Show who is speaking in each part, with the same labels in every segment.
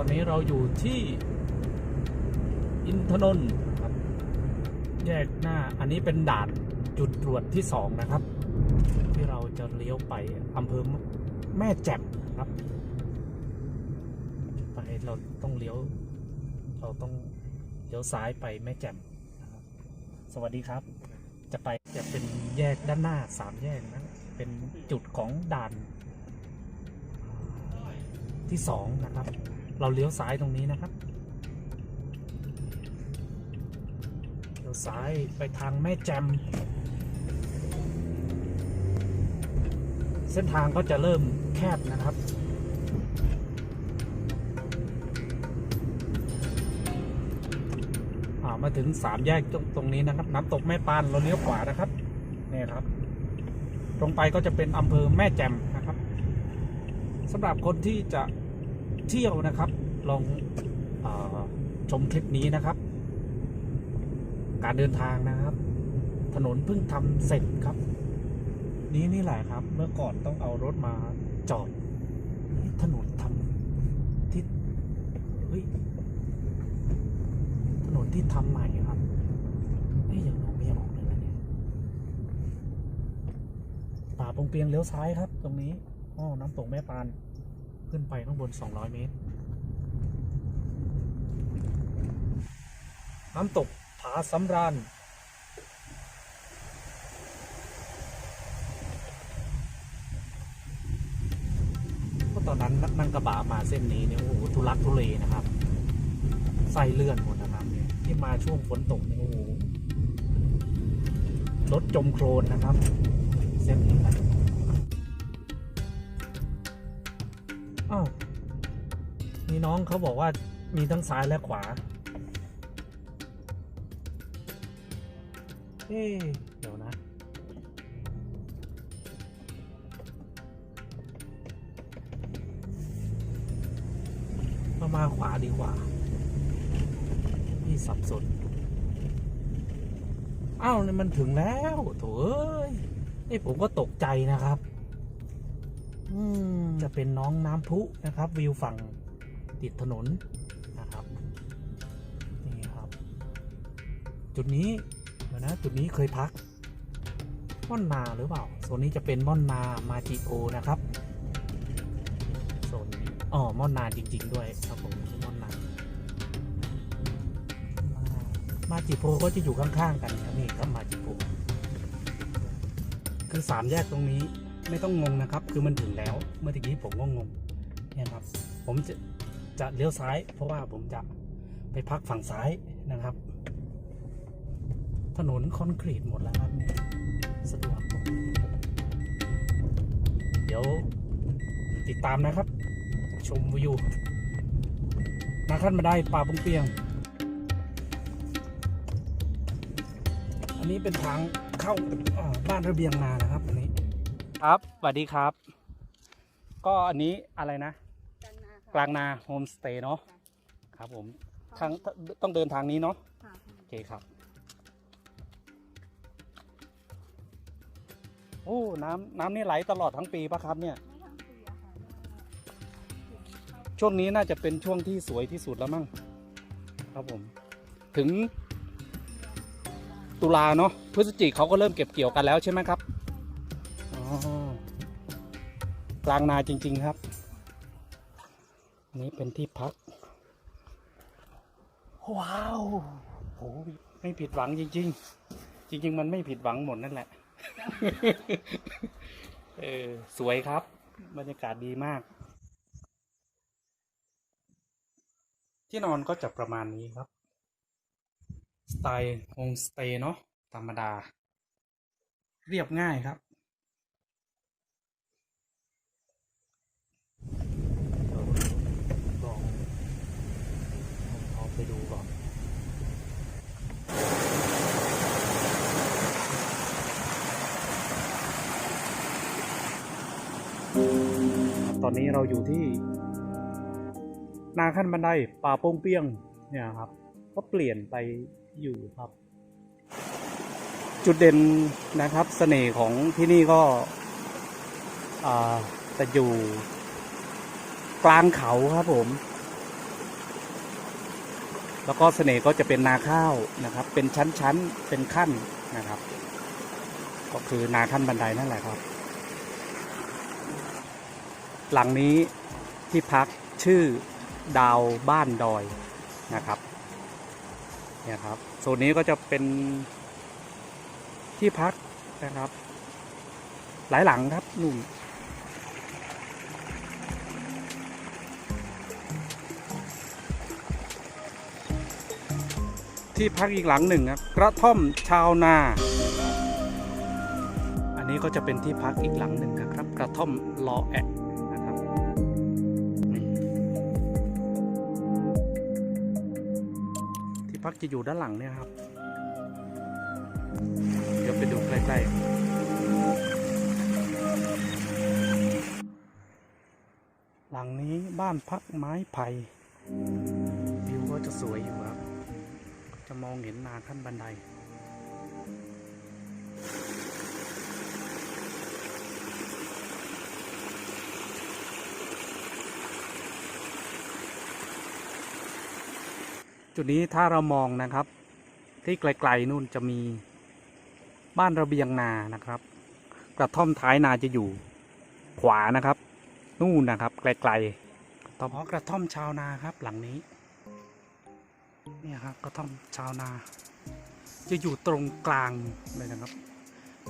Speaker 1: อนนี้เราอยู่ที่อินทนนท์ครับ แยกหน้าอันนี้เป็นด่านจุดตรวจที่สองนะครับ ที่เราจะเลี้ยวไปอำเภอแม่แจ่มครับ ไปเราต้องเลี้ยว เราต้องเลี้ยวซ้ายไปแม่แจ่มนะครับ สวัสดีครับ จะไปจะเป็นแยกด้านหน้าสามแยกนะเป็นจุดของด่านที่สองนะครับ เราเลี้ยวซ้ายตรงนี้นะครับเลี้ยวซ้ายไปทางแม่แจมเส้นทางก็จะเริ่มแคบนะครับ มาถึงสามแยกตรงตรงนี้นะครับ น้ำตกแม่ปานเราเลี้ยวขวานะครับนี่ครับ ตรงไปก็จะเป็นอำเภอแม่แจ่มนะครับสำหรับคนที่จะ เที่ยวนะครับ ลองอชมคลิปนี้นะครับ การเดินทางนะครับ ถนนเพิ่งทำเสร็จครับ นี้นี่แหละครับ เมื่อก่อนต้องเอารถมาจอดถนนทำที่เฮ้ยถนนที่ทำใหม่ครับเอ้ยยังมองไม่ออกเลยนะเนี่ยป่าปงเปียงเลี้ยวซ้ายครับ ตรงนี้อ๋อน้ำตกแม่ปาน ขึ้นไปข้างบน 200 เมตร น้ำตกผาสำราญก็ตอนนั้นนั่งกระบะมาเส้นนี้เนี่ยโอ้โหทุลักทุเลนะครับไส้เลื่อนหมดนะครับเนี่ยที่มาช่วงฝนตกเนี่ยโอ้โหรถจมโคลนนะครับ เส้นนี้นะ อ้าวมีน้องเขาบอกว่ามีทั้งซ้ายและขวา เอ๊เดี๋ยวนะ มามาขวาดีกว่าพี่สับสนอ้าวนี่มันถึงแล้วโถเอ้ยนี่ผมก็ตกใจนะครับ จะเป็นน้องน้ำพุนะครับ วิวฝั่งติดถนนนะครับนี่ครับ จุดนี้เดี๋ยวนะจุดนี้เคยพักม่อนนาหรือเปล่าโซนนี้จะเป็นม่อนนามาจิโอนะครับโซนนี้อ๋อม่อนนาจริง ๆ ด้วยครับผมม่อนนามาจิโพก็จะอยู่ข้างๆกันครับนี่ครับมาจิโพคือสามแยกตรงนี้ ไม่ต้องงงนะครับ คือมันถึงแล้วเมื่อกี้ผมก็งงเนี่ยครับ ผมจะจะเลี้ยวซ้าย เพราะว่าผมจะไปพักฝั่งซ้ายนะครับ ถนนคอนกรีตหมดแล้วครับสะดวกเดี๋ยวติดตามนะครับ ชมวิวนาขั้นมาได้ป่าปงเปียง อันนี้เป็นทางเข้าอ่าบ้านระเบียงนานะครับอันนี้ ครับสวัสดีครับ ก็อันนี้อะไรนะ
Speaker 2: กันนาค่ะ
Speaker 1: กลางนาโฮมสเตย์เนาะครับผมทางต้องเดินทางนี้เนาะ
Speaker 2: ค่ะ
Speaker 1: โอเคครับ โอ้น้ำน้ำนี่ไหลตลอดทั้งปีปะครับเนี่ย
Speaker 2: ไม่ทั้งปีอะค่ะ
Speaker 1: ช่วงนี้น่าจะเป็นช่วงที่สวยที่สุดแล้วมั้งครับผม ถึงตุลาเนาะพฤศจิกเขาก็เริ่มเก็บเกี่ยวกันแล้วใช่ไหมครับอ๋อ กลางนาจริง ๆครับนนี้เป็นที่พัก ว้าวโหไม่ผิดหวังจริง ๆ จริง ๆ มันไม่ผิดหวังหมดนั่นแหละ เออ สวยครับ บรรยากาศดีมาก ที่นอนก็จะประมาณนี้ครับ สไตล์โฮมสเตย์เนาะธรรมดา เรียบง่ายครับ ลองลองไปดูก่อน ต อนนี้เราอยู่ที่ นาขั้นบันไดป่าโป้งเปี้ยงเนี่ยครับ ก็เปลี่ยนไปอยู่ครับ จุดเด่นนะครับเสน่ห์ของที่นี่ก็จะอยู่กลางเขาครับผม แล้วก็เสน่ห์ก็จะเป็นนาข้าวนะครับ เป็นชั้นๆ เป็นขั้นนะครับ ก็คือนาขั้นบันไดนั่นแหละครับ หลังนี้ที่พักชื่อดาวบ้านดอยนะครับเนี่ยครับโซนนี้ก็จะเป็นที่พักนะครับ หลายหลังครับนุ่นที่พักอีกหลังหนึ่งครับกระท่อมชาวนา อันนี้ก็จะเป็นที่พักอีกหลังหนึ่งนะครับ กระท่อมลอแอะ ที่พักจะอยู่ด้านหลังเนี่ยครับ เดี๋ยวไปดูใกล้ๆ หลังนี้บ้านพักไม้ไผ่วิวก็จะสวยอยู่ครับ จะมองเห็นนาขั้นบันได จุดนี้ถ้าเรามองนะครับ ที่ไกลๆนู่นจะมีบ้านระเบียงนานะครับ กระท่อมท้ายนาจะอยู่ขวานะครับ นู่นนะครับ ไกลๆต่อเพราะกระท่อมชาวนาครับ หลังนี้เนี่ยครับกระท่อมชาวนา จะอยู่ตรงกลางเลยนะครับ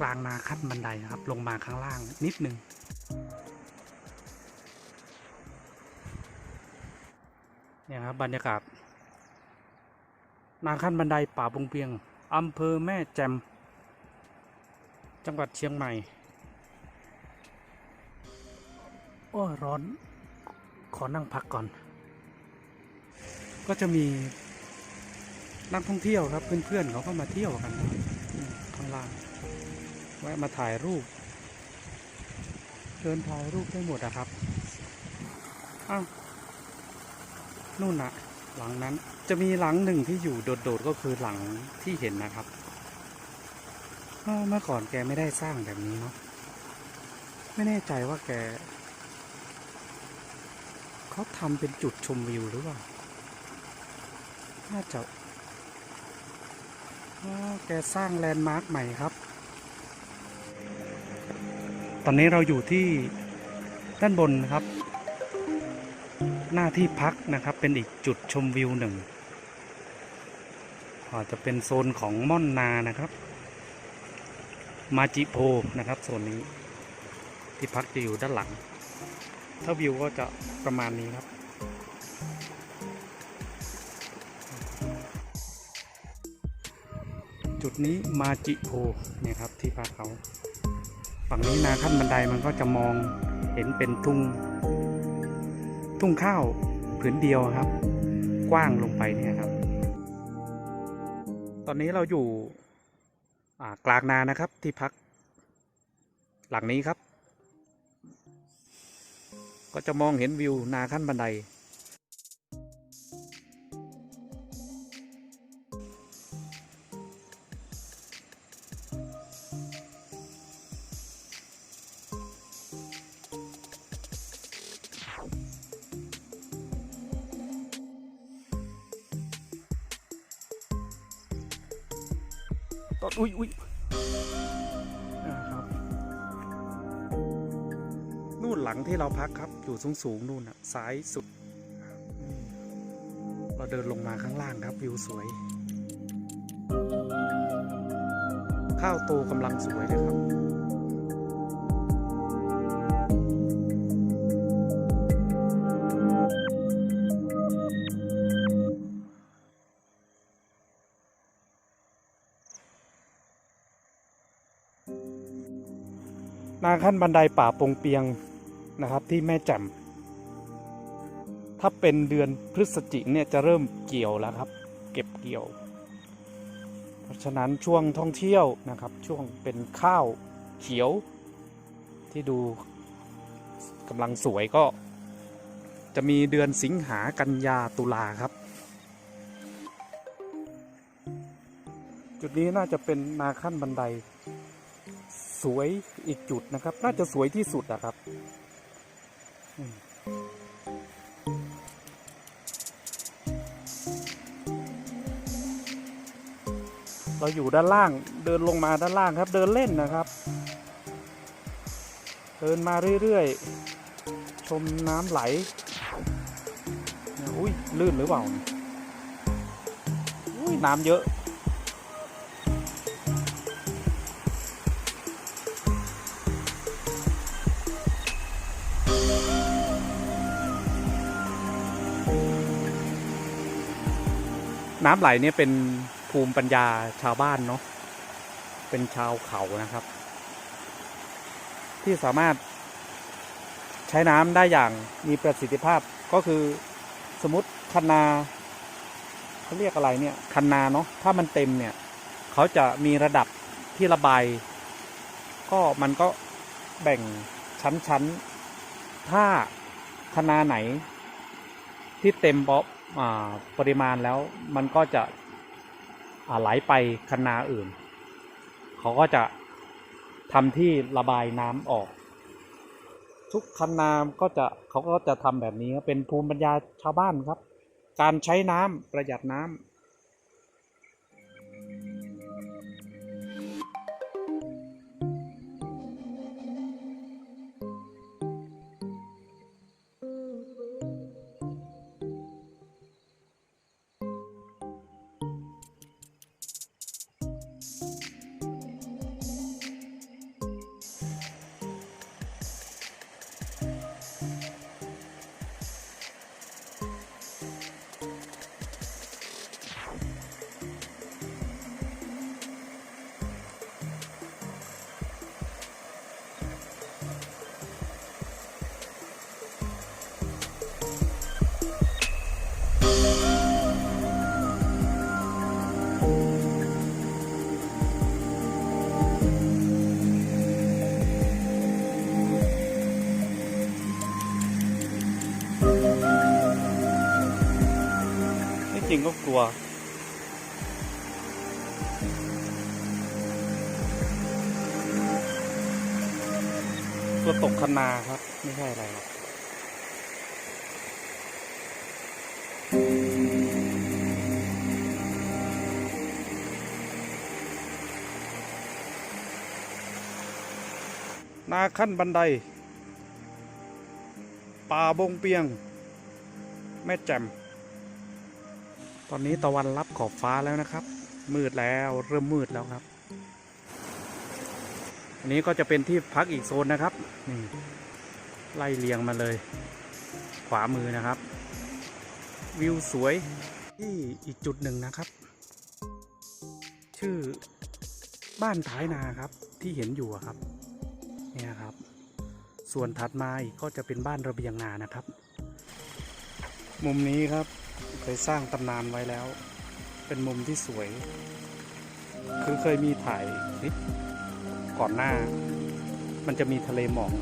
Speaker 1: กลางนาขั้นบันไดครับ ลงมาข้างล่างนิดนึงเนี่ยครับบรรยากาศ นาขั้นบันไดป่าปงเปียงอำเภอแม่แจ่มจังหวัดเชียงใหม่ โอ้ร้อน ขอนั่งพักก่อน ก็จะมีนักท่องเที่ยวครับเพื่อนๆเขาก็มาเที่ยวกันข้างล่างแวะมาถ่ายรูปเดินถ่ายรูปได้หมดอะครับอ้าวนู่นน่ะ หลังนั้นจะมีหลังหนึ่งที่อยู่โดดๆก็คือหลังที่เห็นนะครับเมื่อก่อนแกไม่ได้สร้างแบบนี้เนาะไม่แน่ใจว่าแกเขาทำเป็นจุดชมวิวหรือเปล่าน่าจะแกสร้างแลนด์มาร์คใหม่ครับ ตอนนี้เราอยู่ที่ด้านบนครับ หน้าที่พักนะครับ เป็นอีกจุดชมวิวหนึ่งอาจจะเป็นโซนของม่อนนานะครับ มาจิโพนะครับโซนนี้ ที่พักจะอยู่ด้านหลัง ถ้าวิวก็จะประมาณนี้ครับจุดนี้มาจิโพเนี่ยครับที่พักเขา ฝั่งนี้นาขั้นบันไดมันก็จะมองเห็นเป็นทุ่ง ทุ่งข้าวผืนเดียวครับ กว้างลงไปเนี่ยครับ ตอนนี้เราอยู่กลางนานะครับที่พัก หลังนี้ครับ ก็จะมองเห็นวิวนาขั้นบันได ตอนอุ้ยอุ้ยนะครับนู่นหลังที่เราพักครับ อยู่สูงสูงๆนู่นนะซ้ายสุด เราเดินลงมาข้างล่างครับวิวสวย ข้าวโตกำลังสวยเลยครับ ขั้นบันไดป่าปงเปียงนะครับที่แม่แจ่มถ้าเป็นเดือนพฤศจิกเนี่ยจะเริ่มเกี่ยวแล้วครับ เก็บเกี่ยว เพราะฉะนั้นช่วงท่องเที่ยวนะครับ ช่วงเป็นข้าวเขียวที่ดูกำลังสวยก็ จะมีเดือนสิงหากันยาตุลาครับ จุดนี้น่าจะเป็นนาขั้นบันได สวยอีกจุดนะครับ น่าจะสวยที่สุดนะครับเราอยู่ด้านล่างเดินลงมาด้านล่างครับ เดินเล่นนะครับ เดินมาเรื่อยๆ ชมน้ำไหลอุ้ยลื่นหรือเปล่าอุ้ยน้ำเยอะ น้ำไหลเนี่ยเป็นภูมิปัญญาชาวบ้านเนาะเป็นชาวเขานะครับ ที่สามารถใช้น้ำได้อย่างมีประสิทธิภาพก็คือสมมติคันนาเขาเรียกอะไรเนี่ยคันนาเนาะถ้ามันเต็มเนี่ยเขาจะมีระดับที่ระบาย ก็มันก็แบ่งชั้นๆถ้าคันนาไหน ที่เต็มป๊อปอ่าปริมาณแล้วมันก็จะไหลไปคันนาอื่น เขาก็จะทำที่ระบายน้ำออก ทุกคันนาก็จะเขาก็จะทำแบบนี้เป็นภูมิปัญญาชาวบ้านครับ การใช้น้ำประหยัดน้ำ ว ตัวตกคนาครับ ไม่ใช่อะไรหรอกนาขั้นบันได ป่าบงเปียง แม่แจ่ม อนนี้ตะวันรับขอบฟ้าแล้วนะครับ มืดแล้วเริ่มมืดแล้วครับ อันนี้ก็จะเป็นที่พักอีกโซนนะครับนี่ไล่เรียงมาเลย ขวามือนะครับ วิวสวยที่อีกจุดหนึ่งนะครับ ชื่อบ้านท้ายนาครับที่เห็นอยู่อะครับเนี่ยครับ ส่วนถัดมาอีกก็จะเป็นบ้านระเบียงนานะครับ มุมนี้ครับ เคยสร้างตำนานไว้แล้ว เป็นมุมที่สวย คือเคยมีถ่ายคลิปก่อนหน้า มันจะมีทะเลหมอก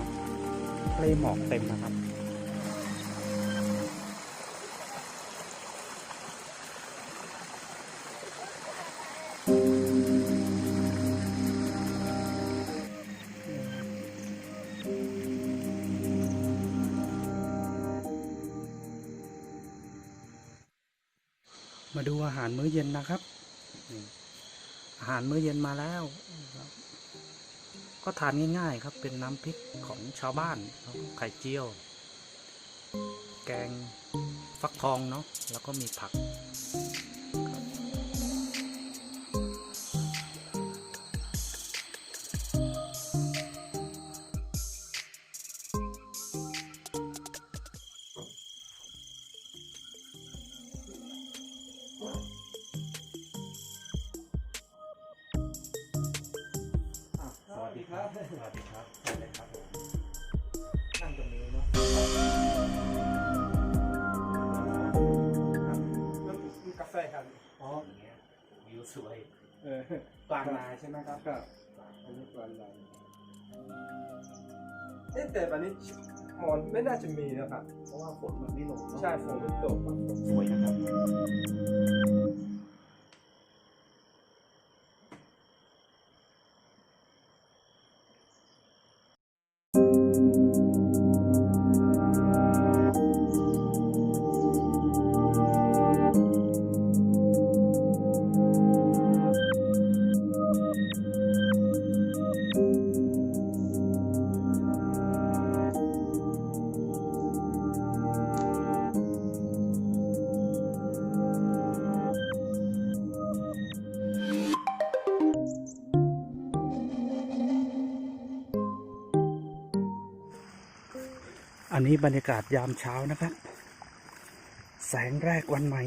Speaker 1: ทะเลหมอกเต็มนะครับ มาดูอาหารมื้อเย็นนะครับ อาหารมื้อเย็นมาแล้ว ก็ทานง่ายๆครับ เป็นน้ำพริกของชาวบ้านไข่เจียว แกงฟักทองเนาะ แล้วก็มีผัก ดีครับ สวัสดีครับสวัสดีครับผมนั่งตรงนี้เนาะ
Speaker 2: กาแฟครับ
Speaker 1: อ๋ออย่างเงี้ยวิวสวย
Speaker 2: เออก
Speaker 1: ลางนาใช่ไหมครับ
Speaker 2: ครับอันนี้กวนใหญ่เอ๊ะแต่วันนี้หมอนไม่น่าจะมีนะครับ
Speaker 1: เพราะว่าฝนมันไม่ลงเนอะ
Speaker 2: ใช่ฝนมันตกครับ
Speaker 1: สวยนะครับ อันนี้บรรยากาศยามเช้านะครับ แสงแรกวันใหม่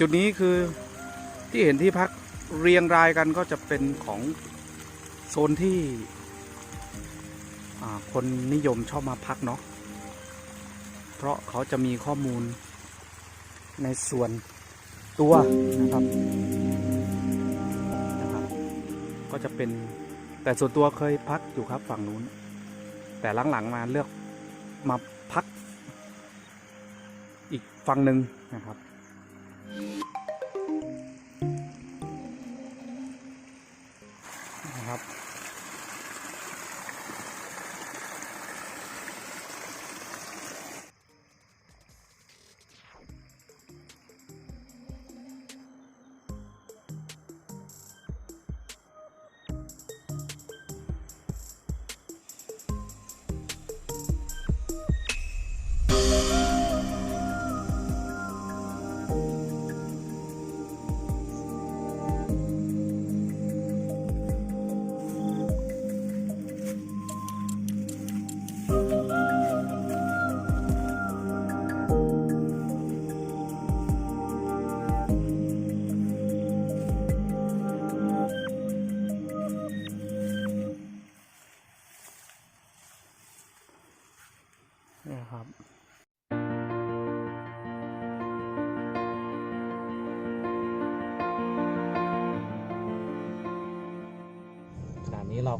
Speaker 1: จุดนี้คือที่เห็นที่พัก เรียงรายกันก็จะเป็นของโซนที่คนนิยมชอบมาพักเนาะ เพราะเขาจะมีข้อมูลในส่วนตัวนะครับนะครับ ก็จะเป็นแต่ส่วนตัวเคยพักอยู่ครับฝั่งนู้น แต่หลังๆมาเลือกมาพักอีกฝั่งหนึ่งนะครับ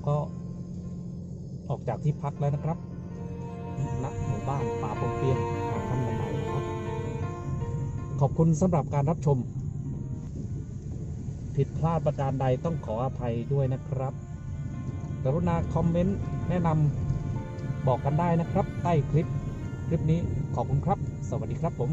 Speaker 1: ก็ออกจากที่พักแล้วนะครับณหมู่บ้านป่าปงเปียงหาดคำบันไดนครับ ขอบคุณสำหรับการรับชม ผิดพลาดประการใดต้องขออภัยด้วยนะครับ กรุณาคอมเมนต์แนะนำบอกกันได้นะครับ ใต้คลิป คลิปนี้ขอบคุณครับ สวัสดีครับผม